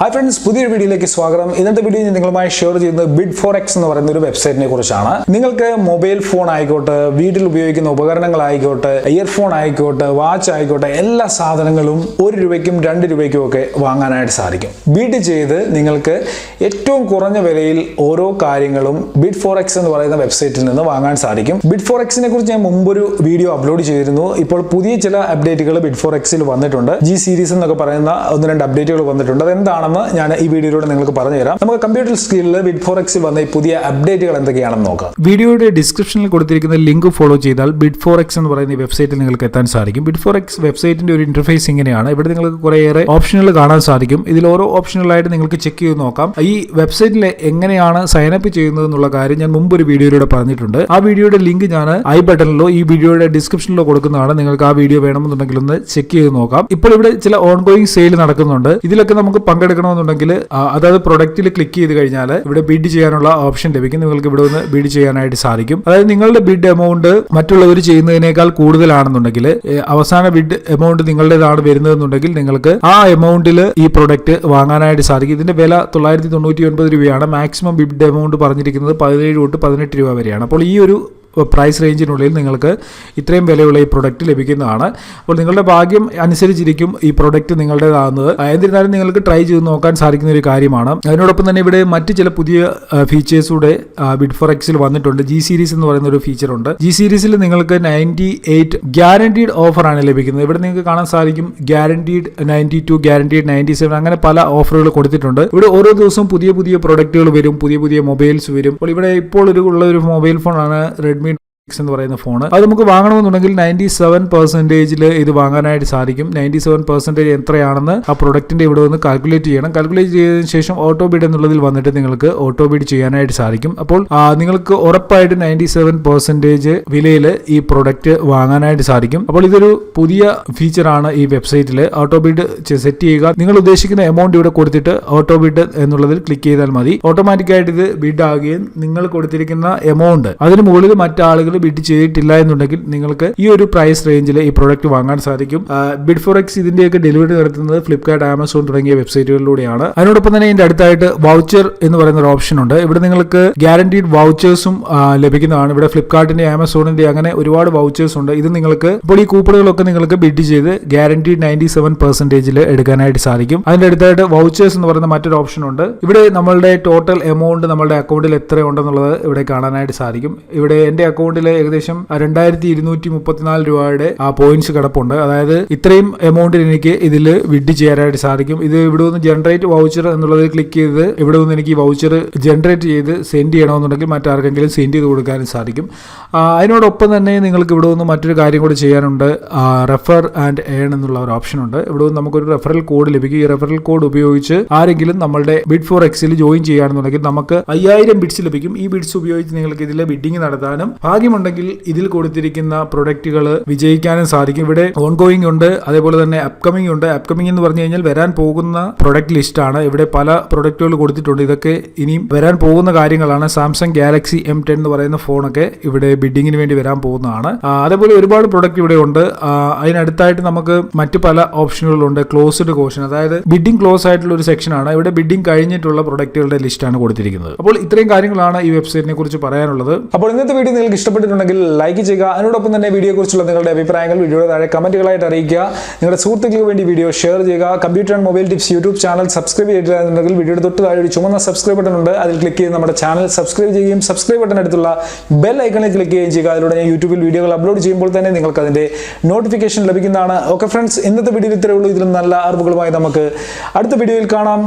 Hi friends പുതിയൊരു വീഡിയോയിലേക്ക് സ്വാഗതം. ഇന്നത്തെ വീഡിയോ ഞാൻ നിങ്ങളുമായി ഷെയർ ചെയ്യുന്നത് ബിഡ് ഫോർ എക്സ് എന്ന് പറയുന്ന ഒരു വെബ്സൈറ്റിനെ കുറിച്ചാണ്. നിങ്ങൾക്ക് മൊബൈൽ ഫോൺ ആയിക്കോട്ടെ വീട്ടിൽ ഉപയോഗിക്കുന്ന ഉപകരണങ്ങളായിക്കോട്ടെ ഇയർഫോൺ ആയിക്കോട്ടെ വാച്ച് ആയിക്കോട്ടെ എല്ലാ സാധനങ്ങളും ഒരു രൂപയ്ക്കും രണ്ട് രൂപയ്ക്കും ഒക്കെ വാങ്ങാനായിട്ട് സാധിക്കും. ബിഡ് ചെയ്ത് നിങ്ങൾക്ക് ഏറ്റവും കുറഞ്ഞ വിലയിൽ ഓരോ കാര്യങ്ങളും ബിഡ് ഫോർ എക്സ് എന്ന് പറയുന്ന വെബ്സൈറ്റിൽ നിന്ന് വാങ്ങാൻ സാധിക്കും. ബിഡ് ഫോർ എക്സിനെ കുറിച്ച് ഞാൻ മുമ്പൊരു വീഡിയോ അപ്ലോഡ് ചെയ്തിരുന്നു. ഇപ്പോൾ പുതിയ ചില അപ്ഡേറ്റുകൾ ബിഡ് ഫോർ എക്സിൽ വന്നിട്ടുണ്ട്. ജി സീരീസ് എന്നൊക്കെ പറയുന്ന ഒന്ന് രണ്ട് അപ്ഡേറ്റുകൾ വന്നിട്ടുണ്ട്. അതെന്താണെന്ന് ഞാൻ ഈ വീഡിയോയിലൂടെ നിങ്ങൾക്ക് പറഞ്ഞു തരാം നമുക്ക് കമ്പ്യൂട്ടർ സ്ക്രീനിൽ ബിഡ് ഫോർ എക്സിൽ വന്ന ഈ പുതിയ അപ്ഡേറ്റുകൾ എന്തൊക്കെയാണെന്ന് നോക്കാം. വീഡിയോയുടെ ഡിസ്ക്രിപ്ഷനിൽ കൊടുത്തിരിക്കുന്ന ലിങ്ക് ഫോളോ ചെയ്താൽ ബിഡ് ഫോർ എക്സ് എന്ന് പറയുന്ന വെബ്സൈറ്റിൽ നിങ്ങൾക്ക് എത്താൻ സാധിക്കും. ബിഡ് ഫോർ എക്സ് വെബ്സൈറ്റിന്റെ ഒരു ഇന്റർഫേസ് ഇങ്ങനെയാണ്. ഇവിടെ നിങ്ങൾക്ക് കുറേയേറെ ഓപ്ഷനുകൾ കാണാൻ സാധിക്കും. ഇതിൽ ഓരോ ഓപ്ഷനുകളായിട്ട് നിങ്ങൾക്ക് ചെക്ക് ചെയ്ത് നോക്കാം. ഈ വെബ്സൈറ്റിൽ എങ്ങനെയാണ് സൈൻ അപ്പ് ചെയ്യുന്നത് എന്നുള്ള കാര്യം ഞാൻ മുമ്പ് ഒരു വീഡിയോയിലൂടെ പറഞ്ഞിട്ടുണ്ട്. ആ വീഡിയോയുടെ ലിങ്ക് ഞാൻ ഐ ബട്ടണിലോ ഈ വീഡിയോയുടെ ഡിസ്ക്രിപ്ഷനിലോ കൊടുക്കുന്നതാണ്. നിങ്ങൾക്ക് ആ വീഡിയോ വേണമെന്നുണ്ടെങ്കിൽ ഒന്ന് ചെക്ക് ചെയ്ത് നോക്കാം. ഇപ്പോൾ ഇവിടെ ചില ഓൺ ഗോയിങ് സെയിൽ നടക്കുന്നുണ്ട്. ഇതിലൊക്കെ നമുക്ക് പങ്കെടുക്കണമെന്നുണ്ടെങ്കിൽ ആ, അതായത് പ്രൊഡക്റ്റിൽ ക്ലിക്ക് ചെയ്ത് കഴിഞ്ഞാൽ ഇവിടെ ബിഡ് ചെയ്യാനുള്ള ഓപ്ഷൻ ലഭിക്കും. നിങ്ങൾക്ക് ഇവിടെ നിന്ന് ബിഡ് ചെയ്യാനായിട്ട് സാധിക്കും. അതായത് നിങ്ങളുടെ ബിഡ് എമൗണ്ട് മറ്റുള്ളവർ ചെയ്യുന്നതിനേക്കാൾ കൂടുതലാണെന്നുണ്ടെങ്കിൽ അവസാന ബിഡ് എമൗണ്ട് നിങ്ങളുടേതാണ് വരുന്നതെന്നുണ്ടെങ്കിൽ നിങ്ങൾക്ക് ആ എമൗണ്ടിൽ ഈ പ്രൊഡക്റ്റ് വാങ്ങാനായിട്ട് സാധിക്കും. ഇതിന്റെ വില തൊള്ളായിരത്തി തൊണ്ണൂറ്റി ഒൻപത് രൂപയാണ്. മാക്സിമം ബിഡ് എമൗണ്ട് പറഞ്ഞിരിക്കുന്നത് പതിനേഴ് തൊട്ട് പതിനെട്ട് രൂപ വരെയാണ്. അപ്പോൾ ഈ ഒരു പ്രൈസ് റേഞ്ചിനുള്ളിൽ നിങ്ങൾക്ക് ഇത്രയും വിലയുള്ള ഈ പ്രൊഡക്റ്റ് ലഭിക്കുന്നതാണ്. അപ്പോൾ നിങ്ങളുടെ ഭാഗ്യം അനുസരിച്ചിരിക്കും ഈ പ്രൊഡക്റ്റ് നിങ്ങളുടേതാകുന്നത്. എന്നിരുന്നാലും നിങ്ങൾക്ക് ട്രൈ ചെയ്ത് നോക്കാൻ സാധിക്കുന്ന ഒരു കാര്യമാണ്. അതിനോടൊപ്പം തന്നെ ഇവിടെ മറ്റ് ചില പുതിയ ഫീച്ചേഴ്സ് കൂടെ ബിഡ് ഫോർ എക്സിൽ വന്നിട്ടുണ്ട്. ജി സീരീസ് എന്ന് പറയുന്ന ഒരു ഫീച്ചർ ഉണ്ട്. ജി സീരീസിൽ നിങ്ങൾക്ക് നയന്റി എയ്റ്റ് ഗ്യാരണ്ടീഡ് ഓഫറാണ് ലഭിക്കുന്നത്. ഇവിടെ നിങ്ങൾക്ക് കാണാൻ സാധിക്കും guaranteed ninety two guaranteed ninety seven അങ്ങനെ പല ഓഫറുകൾ കൊടുത്തിട്ടുണ്ട്. ഇവിടെ ഓരോ ദിവസവും പുതിയ പുതിയ പ്രൊഡക്റ്റുകൾ വരും പുതിയ പുതിയ മൊബൈൽസ് വരും. അപ്പോൾ ഇവിടെ ഇപ്പോൾ ഒരു ഉള്ള ഒരു മൊബൈൽ ഫോണാണ് റെഡ്മി X എന്ന് പറയുന്ന ഫോൺ അത് നമുക്ക് വാങ്ങണമെന്നുണ്ടെങ്കിൽ നയന്റി സെവൻ പെർസെന്റേജിൽ ഇത് വാങ്ങാനായിട്ട് സാധിക്കും. നയന്റി സെവൻ പെർസെന്റേജ് എത്രയാണെന്ന് ആ പ്രൊഡക്റ്റിന്റെ ഇവിടെ വന്ന് കാൽക്കുലേറ്റ് ചെയ്യണം. കാൽക്കുലേറ്റ് ചെയ്തതിനു ശേഷം ഓട്ടോ ബീഡ് എന്നുള്ളതിൽ വന്നിട്ട് നിങ്ങൾക്ക് ഓട്ടോ ബീഡ് ചെയ്യാനായിട്ട് സാധിക്കും. അപ്പോൾ നിങ്ങൾക്ക് ഉറപ്പായിട്ട് നയന്റി സെവൻ പെർസെന്റേജ് വിലയിൽ ഈ പ്രൊഡക്റ്റ് വാങ്ങാനായിട്ട് സാധിക്കും. അപ്പോൾ ഇതൊരു പുതിയ ഫീച്ചറാണ് ഈ വെബ്സൈറ്റിൽ ഓട്ടോ ബീഡ് സെറ്റ് ചെയ്യുക. നിങ്ങൾ ഉദ്ദേശിക്കുന്ന എമൗണ്ട് ഇവിടെ കൊടുത്തിട്ട് ഓട്ടോ ബീഡ് എന്നുള്ളതിൽ ക്ലിക്ക് ചെയ്താൽ മതി. ഓട്ടോമാറ്റിക്കായിട്ട് ഇത് ബിഡ് ആകുകയും നിങ്ങൾ കൊടുത്തിരിക്കുന്ന എമൗണ്ട് അതിന് മുകളിൽ മറ്റാളുകൾ ബിഡ് ചെയ്തിട്ടില്ല എന്നുണ്ടെങ്കിൽ നിങ്ങൾക്ക് ഈ ഒരു പ്രൈസ് റേഞ്ചിൽ ഈ പ്രൊഡക്റ്റ് വാങ്ങാൻ സാധിക്കും. ബിഡ് ഫോർ എക്സ് ഇതിന്റെയൊക്കെ ഡെലിവറി നടത്തുന്നത് ഫ്ലിപ്കാർട്ട് ആമസോൺ തുടങ്ങിയ വെബ്സൈറ്റുകളിലൂടെയാണ് അതിനോടൊപ്പം തന്നെ ഇതിന്റെ അടുത്തായിട്ട് വൗച്ചർ എന്ന് പറയുന്ന ഒരു ഓപ്ഷൻ ഉണ്ട്. ഇവിടെ നിങ്ങൾക്ക് ഗ്യാരണ്ടീഡ് വൗച്ചേഴ്സും ലഭിക്കുന്നതാണ്. ഇവിടെ ഫ്ലിപ്കാർട്ടിന്റെ ആമസോണിന്റെ അങ്ങനെ ഒരുപാട് വൗച്ചേഴ്സ് ഉണ്ട്. ഇത് നിങ്ങൾക്ക് ഇപ്പോൾ ഈ കൂപ്പണുകളൊക്കെ നിങ്ങൾക്ക് ബിഡ് ചെയ്ത് ഗ്യാരണ്ടീഡ് നയന്റി സെവൻ പെർസെന്റേജിൽ എടുക്കാനായിട്ട് സാധിക്കും. അതിന്റെ അടുത്തായിട്ട് വൗച്ചേഴ്സ് എന്ന് പറയുന്ന മറ്റൊരു ഓപ്ഷൻ ഉണ്ട്. ഇവിടെ നമ്മളുടെ ടോട്ടൽ എമൗണ്ട് നമ്മളുടെ അക്കൗണ്ടിൽ എത്ര ഉണ്ടെന്നുള്ളത് ഇവിടെ കാണാനായിട്ട് സാധിക്കും. ഇവിടെ എന്റെ അക്കൗണ്ടിൽ ഏകദേശം രണ്ടായിരത്തി ഇരുന്നൂറ്റി മുപ്പത്തിനാല് രൂപയുടെ ആ പോയിന്റ്സ് കിടപ്പുണ്ട്. അതായത് ഇത്രയും എമൗണ്ടിൽ എനിക്ക് ഇതിൽ വിഡ് ചെയ്യാനായിട്ട് സാധിക്കും. ഇത് ഇവിടെ നിന്ന് ജനറേറ്റ് വൗച്ചർ എന്നുള്ളതിൽ ക്ലിക്ക് ചെയ്ത് ഇവിടെ നിന്ന് എനിക്ക് വൗച്ചർ ജനറേറ്റ് ചെയ്ത് സെൻഡ് ചെയ്യണമെന്നുണ്ടെങ്കിൽ മറ്റാർക്കെങ്കിലും സെൻഡ് ചെയ്ത് കൊടുക്കാനും സാധിക്കും. അതിനോടൊപ്പം തന്നെ നിങ്ങൾക്ക് ഇവിടെ നിന്ന് മറ്റൊരു കാര്യം കൂടി ചെയ്യാനുണ്ട്. റെഫർ ആൻഡ് ഏൺ എന്നുള്ള ഒരു ഓപ്ഷൻ ഉണ്ട്. ഇവിടെ നിന്ന് നമുക്കൊരു റെഫറൽ കോഡ് ലഭിക്കും. ഈ റെഫറൽ കോഡ് ഉപയോഗിച്ച് ആരെങ്കിലും നമ്മളുടെ ബിഡ് ഫോർ എക്സിൽ ജോയിൻ ചെയ്യുകയാണെന്നുണ്ടെങ്കിൽ നമുക്ക് അയ്യായിരം ബിഡ്സ് ലഭിക്കും. ഈ ബിഡ്സ് ഉപയോഗിച്ച് നിങ്ങൾക്ക് ഇതിൽ ബിഡിങ് നടത്താനും ഭാഗ്യമുണ്ടെങ്കിൽ ഇതിൽ കൊടുത്തിരിക്കുന്ന പ്രൊഡക്റ്റുകൾ വിജയിക്കാനും സാധിക്കും. ഇവിടെ ഓൺഗോയിങ് ഉണ്ട്. അതേപോലെ തന്നെ അപ്കമിംഗ് ഉണ്ട്. അപ്കമിംഗ് എന്ന് പറഞ്ഞു കഴിഞ്ഞാൽ വരാൻ പോകുന്ന പ്രൊഡക്റ്റ് ലിസ്റ്റ് ആണ്. ഇവിടെ പല പ്രൊഡക്റ്റുകൾ കൊടുത്തിട്ടുണ്ട്. ഇതൊക്കെ ഇനിയും വരാൻ പോകുന്ന കാര്യങ്ങളാണ്. സാംസങ് ഗാലക്സി എം ടെൻ എന്ന് പറയുന്ന ഫോണൊക്കെ ഇവിടെ ബിഡിങ്ങിന് വേണ്ടി വരാൻ പോകുന്നതാണ്. അതേപോലെ ഒരുപാട് പ്രൊഡക്റ്റ് ഇവിടെ ഉണ്ട്. അതിനടുത്തായിട്ട് നമുക്ക് മറ്റു പല ഓപ്ഷനുകളുണ്ട് ക്ലോസ്ഡ് കോഷൻ അതായത് ബിഡിംഗ് ക്ലോസ് ആയിട്ടുള്ള ഒരു സെക്ഷനാണ് ഇവിടെ ബിഡിംഗ് കഴിഞ്ഞിട്ടുള്ള പ്രൊഡക്റ്റുകളുടെ ലിസ്റ്റാണ് കൊടുത്തിരിക്കുന്നത്. അപ്പോൾ ഇത്രയും കാര്യങ്ങളാണ് ഈ വെബ്സൈറ്റിനെ കുറിച്ച് പറയാനുള്ളത്. അപ്പോൾ ഇന്നത്തെ വീഡിയോ നിങ്ങൾക്ക് ഇഷ്ടപ്പെട്ടിട്ടുണ്ടെങ്കിൽ ലൈക്ക് ചെയ്യുക. അതിനോടൊപ്പം തന്നെ വീഡിയോയെക്കുറിച്ചുള്ള നിങ്ങളുടെ അഭിപ്രായങ്ങൾ വീഡിയോയുടെ താഴെ കമന്റുകളായിട്ട് അറിയിക്കുക. നിങ്ങളുടെ സുഹൃത്തുക്കൾക്ക് വേണ്ടി വീഡിയോ ഷെയർ ചെയ്യുക. Computer and mobile tips YouTube channel subscribe ചെയ്തിട്ടുണ്ടെങ്കിൽ വീഡിയോയുടെ തൊട്ട് താഴെ ഒരു ചുമന്ന സബ്സ്ക്രൈബ് ബട്ടൺ ഉണ്ട്. അതിൽ ക്ലിക്ക് ചെയ്ത് നമ്മുടെ ചാനൽ സബ്സ്ക്രൈബ് ചെയ്യുകയും സബ്സ്ക്രൈബ് ബട്ടൺ അടുത്തുള്ള ബെൽ ഐക്കണിൽ ക്ലിക്ക് ചെയ്യുകയും ചെയ്യുക. അതിലൂടെ ഞാൻ യൂട്യൂബിൽ വീഡിയോകൾ അപ്ലോഡ് ചെയ്യുമ്പോൾ തന്നെ നിങ്ങൾക്ക് അതിന്റെ നോട്ടിഫിക്കേഷൻ ലഭിക്കുന്നതാണ്. ഓക്കെ ഫ്രണ്ട്സ് ഇന്നത്തെ വീഡിയോ ഇത്രയേ ഉള്ളൂ. ഇതിലും നല്ല അറിവുകളുമായി നമുക്ക് അടുത്ത വീഡിയോയിൽ കാണാം.